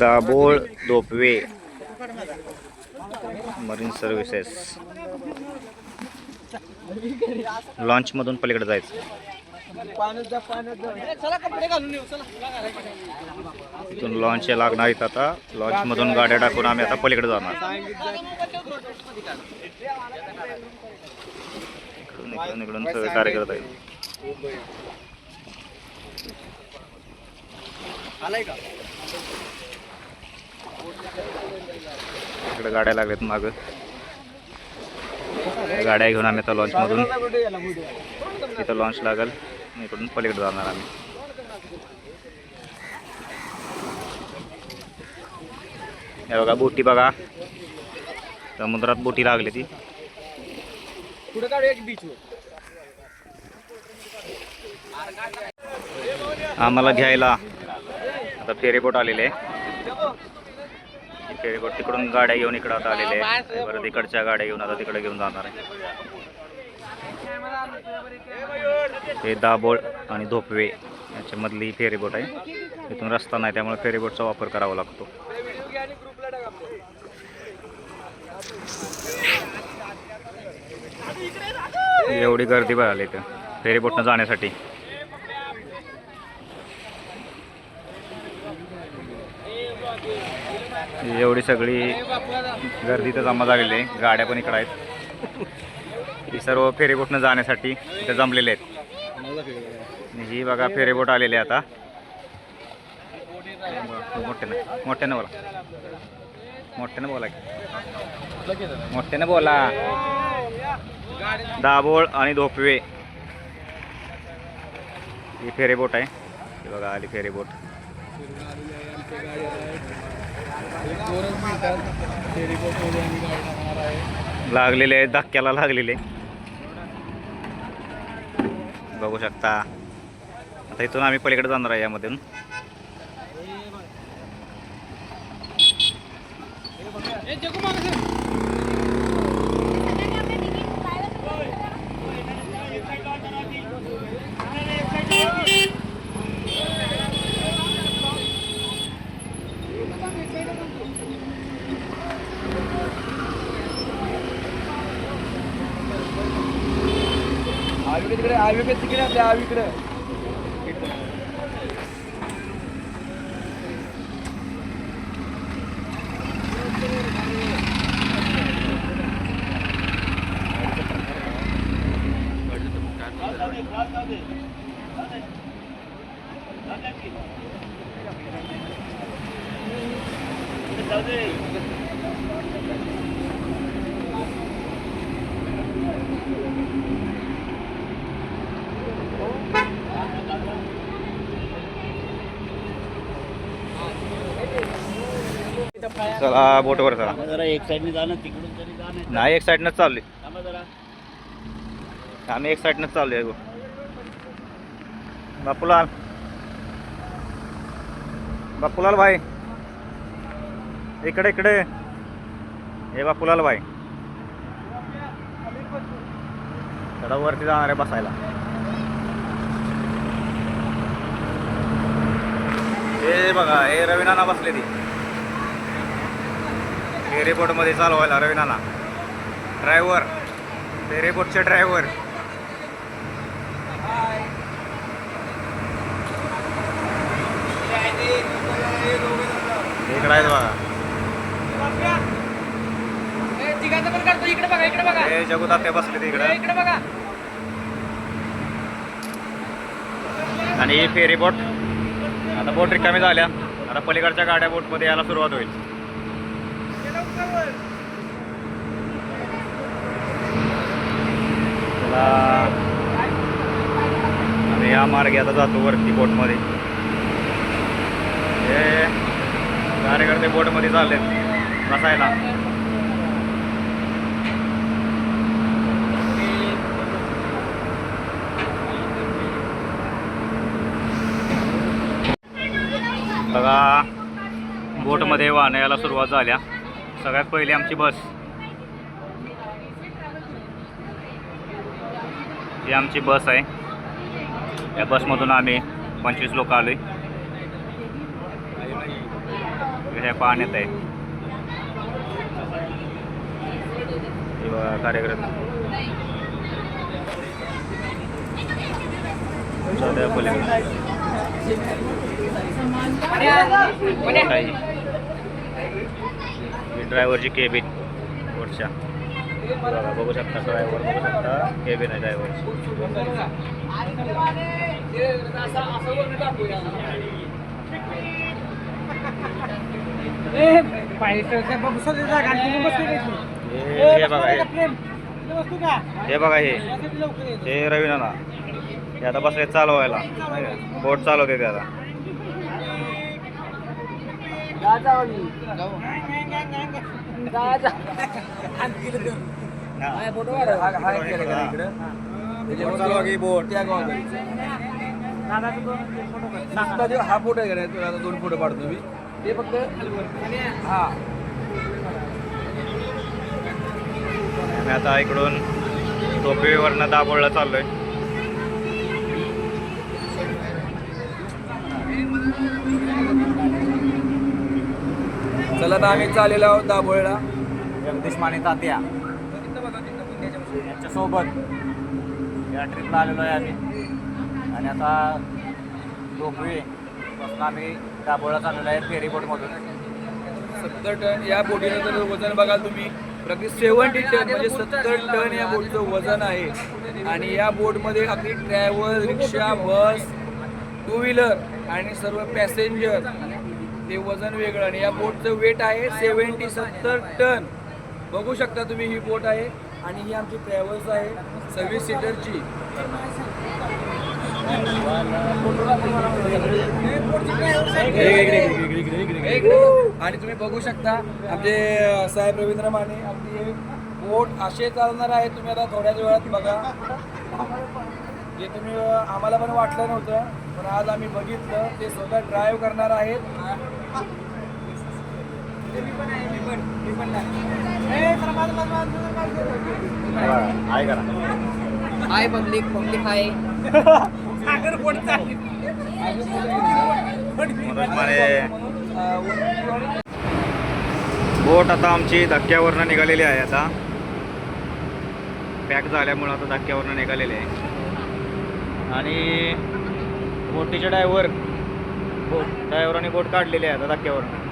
Dabhol Dhopave marine services. लॉन्चमधून पलीकडे जायचं. इथून लॉन्च लागणार आहेत आता. लॉन्चमधून गाड्या टाकून आम्ही आता पलीकडे जाणार. इकडून इकडून इकडून सगळे कार्य करत आहेत. आलाय का? इकडे गाड्या लागल्यात मागं. गाड्या घेऊन आम्ही आता लॉन्चमधून इथं लॉन्च लागेल. इकडून पलीकडे जाणार आम्ही. हे बघा बोटी बघा. समुद्रात बोटी लागली ती. पुढे काढूया की बीच आम्हाला घ्यायला. आता फेरीबोट आलेले फेरीबोट तिकडून गाड्या घेऊन इकडं आता आलेले आहे. परत इकडच्या गाड्या घेऊन आता तिकडे घेऊन जाणार आहे. हे दाभोळ आणि धोपवे याच्यामधली फेरीबोट आहे. इथून रस्ता नाही त्यामुळे फेरीबोटचा वापर करावा लागतो. एवढी गर्दी बघायला इथं फेरीबोटनं जाण्यासाठी. एवढी सगळी गर्दी तर जमा झालेली आहे. गाड्या पण इकडं आहेत. ही सर्व फेरीबोटनं जाण्यासाठी इथं जमलेले आहेत. ही बघा फेरीबोट आलेली आहे आता. मोठ्यानं मोठ्यानं बोला. मोठ्यानं बोला की. मोठ्यानं बोला. दाभोळ आणि धोपवे. ही फेरीबोट आहे. ही बघा आली फेरीबोट. लागलेले आहेत धक्क्याला लागलेले. बघू शकता. आता इथून आम्ही पलीकडे जाणार आहे यामधून. आवीकडे तिकडे आवीकडे तिकडे आपल्या आवीकडे चला बोटवर चला. जरा एक साईडने तिकडून तरी नाही एक साईडनंच थांबा जरा. आम्ही एक साईडनंच चाललोय गो बापूलाल. बापूलाल भाई. इकडे इकडे. हे बापूलाल भाई. थोडा वरती जाणार आहे बसायला. हे बघा हे रविनाना बसले ती फेरीबोटमध्ये चालवायला रविनाना ड्रायव्हर फेरीबोटचे ड्रायव्हर इकडे आहेत बघा. हे जगुदाते बसले तिकडे इकडे आणि ही फेरी बोट. आता बोट रिकामी झाल्या. आता पलीकडच्या गाड्या बोटमध्ये यायला सुरुवात होईल. आता आम्ही या मार्गे आता जातो वरती बोटमध्ये. हे कार्यकर्ते बोटमध्ये चाललेत. बसायला. बघा बोटमध्ये वाहण्याला सुरुवात झाल्या सगळ्यात पहिली आमची बस. ही आमची बस आहे. या बसमधून आम्ही पंचवीस लोक आलोय. ह्या पाहण्यात आहे. कार्यक्रम. आहे ड्रायव्हरची केबिन वरच्या. बघा शकता ड्रायव्हर बघू शकता केबिन आहे ड्रायव्हरची हे हे बघा हे. हे बघा हे. हे रवी नाना हे आता बसले चालवायला बोट चालवते ते आता. हा. फोटो आहे का नाही तुला आता दोन फोटो पाडतो मी. ते फक्त हा. मी आता इकडून टोपीवरनं दाबोळला चाललोय. चला तर आम्ही चाललेलो आहोत दाभोळला. जगदीश माने तात्या. यांच्यासोबत या ट्रिपला आलेलो आहे आम्ही. आणि आता टोपी पासून आम्ही दाबोळा चाललेलो आहे फेरी बोटमधून सत्तर टन या बोटीनं जर वजन बघाल तुम्ही प्रगती सेवन्टी टन म्हणजे सत्तर टन या बोटचं वजन आहे. आणि या बोटमध्ये अगदी travel rickshaw bus two wheeler आणि सर्व पॅसेंजर ते वजन वेगळं आणि या बोटचं वेट आहे सेवन्टी सत्तर टन बघू शकता तुम्ही ही बोट आहे आणि ही आमची ट्रॅव्हल्स आहे सव्वीस सीटरची आणि तुम्ही बघू शकता आमचे साहेब रवींद्र माने आपली बोट असे चालणार आहे तुम्ही आता थोड्याच वेळात बघा. जे तुम्ही आम्हाला पण वाटलं नव्हतं पण आज आम्ही बघितलं ते स्वतः ड्राईव्ह करणार आहेत. हाय करा hi public public hi. Sagar Mane. Boat आता आमची धक्क्यावरनं निघालेली आहे आता. पॅक झाल्यामुळं आता धक्क्यावरनं निघालेली आहे. आणि बोटीचे ड्रायव्हर बोट ड्रायव्हरांनी बोट काढलेली आहे आता धक्क्यावरनं.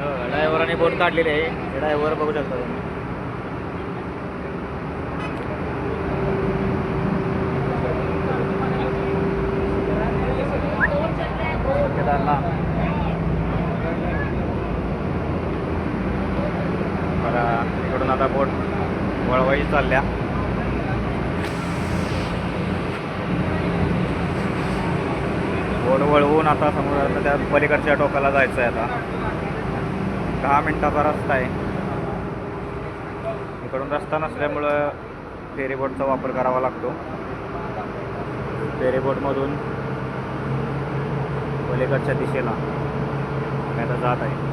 हो, ड्रायव्हरांनी बोट काढलेली आहे. ड्रायव्हर बघू शकता तुम्ही. ठेकेदारला इकडून आता बोट वळवाई चालल्या बोट वळवून आता समोर त्या पलीकडच्या टोकाला जायचं आहे आता. दहा मिनिटाचा रस्ता आहे. इकडून रस्ता नसल्यामुळं फेरीबोटचा वापर करावा लागतो. फेरीबोटमधून पलीकडच्या दिशेला मी आता जात आहे.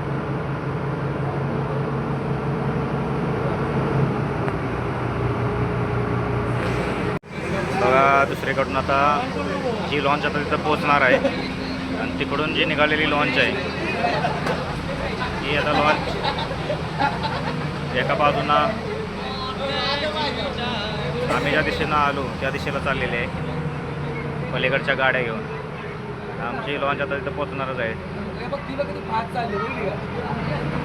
बघा दुसरीकडून आता ही लॉन्च आता तिथं पोचणार आहे. आणि तिकडून जी निघालेली लॉन्च आहे ती आता लॉन्च एका बाजूनं आम्ही ज्या दिशेनं आलो त्या दिशेला चाललेली आहे. पलीकडच्या गाड्या घेऊन. आमची लॉन्च आता तिथं पोचणारच आहे.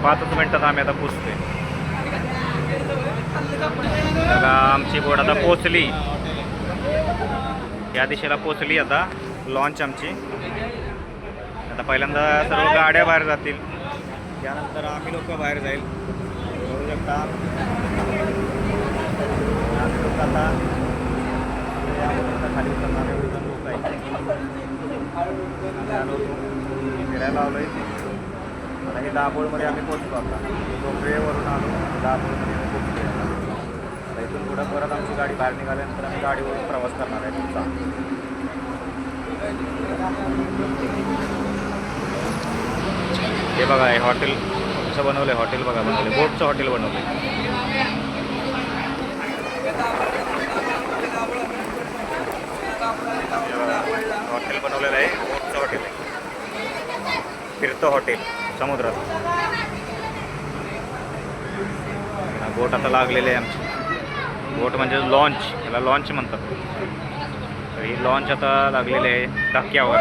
पाचच मिनटात आम्ही आता पोचतोय आमची बोट आता पोचली या दिशेला पोचली आता लॉन्च आमची. आता पहिल्यांदा सर्व गाड्या बाहेर जातील. त्यानंतर आम्ही लोक बाहेर जाईल. बघू शकता. आम्ही लोक आता या खाली उतरणारे एवढे लोक आलो. आहे आलोय आता हे दाभोळमध्ये आम्ही पोचतो आता. डोंगरेवरून आलो. दाभोळमध्ये आम्ही पोचतो आता आता इथून पुढं परत आमची गाडी बाहेर निघाल्यानंतर आम्ही गाडीवरून प्रवास करणार आहे तुमचा. हे बघा हे हॉटेल कसं बनवलं आहे हॉटेल बघा बनवले बोटचं हॉटेल बनवलं हॉटेल बनवलेलं आहे बोटचं हॉटेल आहे. फिरतं हॉटेल समुद्रात. बोट आता लागलेले आहे आमची. बोट म्हणजे लॉन्च याला लॉन्च म्हणतात तर ही लॉन्च आता लागलेली आहे धक्क्यावर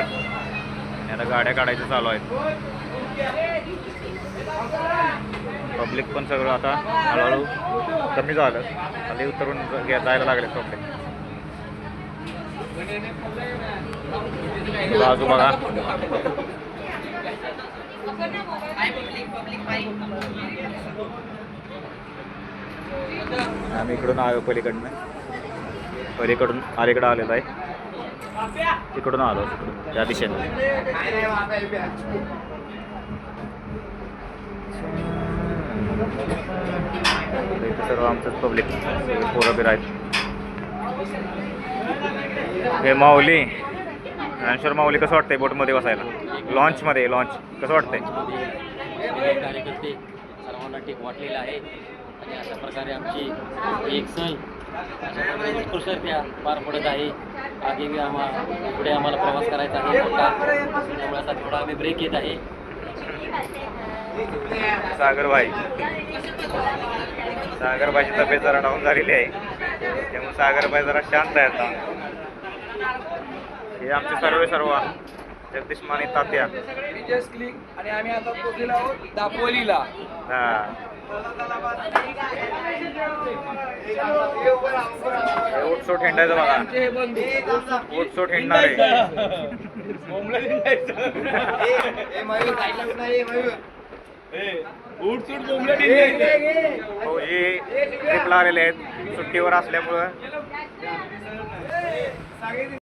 आता गाड्या काढायचं चालू आहेत पब्लिक पण सगळं आता हळूहळू कमी झालं खाली उतरून जायला लागले पब्लिक बाजू बघा आम्ही इकडून आलो पलीकडनं. पलीकडून अलीकडं आलेलो आहे. तिकडून आलो तिकडून त्या दिशेने. सर्व आमचंच पब्लिक पोरं बिर आहेत. हे माऊली ज्ञानेश्वर माऊली कसं वाटतंय बोटमध्ये बसायला? लॉन्चमध्ये लॉन्च कसं वाटतंय? कार्यकर्ते सर्वांना टेक वाटलेलं आहे. अशा प्रकारे आमची एक प्रकारे उत्कृष्टरित्या पार पडत आहे. आगे बी आम्हाला पुढे आम्हाला प्रवास करायचा आहे. त्यामुळे आता थोडा आम्ही ब्रेक येत आहे. सागरबाई सागरबाईची तब्येत जरा डाऊन झालेली आहे. त्यामुळे सागरबाई जरा शांत आहे आता. हे आमचे सर्व सर्व. जगदीश माने तात्या. आणि आम्ही आता पोहोचलेलो आहोत दापोलीला. हा. ओटसोट ठेंडायचं बघा. आमचे हो, हे बंधू ओटसोट हिंडणार आहे ट्रिपला आलेले आहेत. सुट्टीवर असल्यामुळं.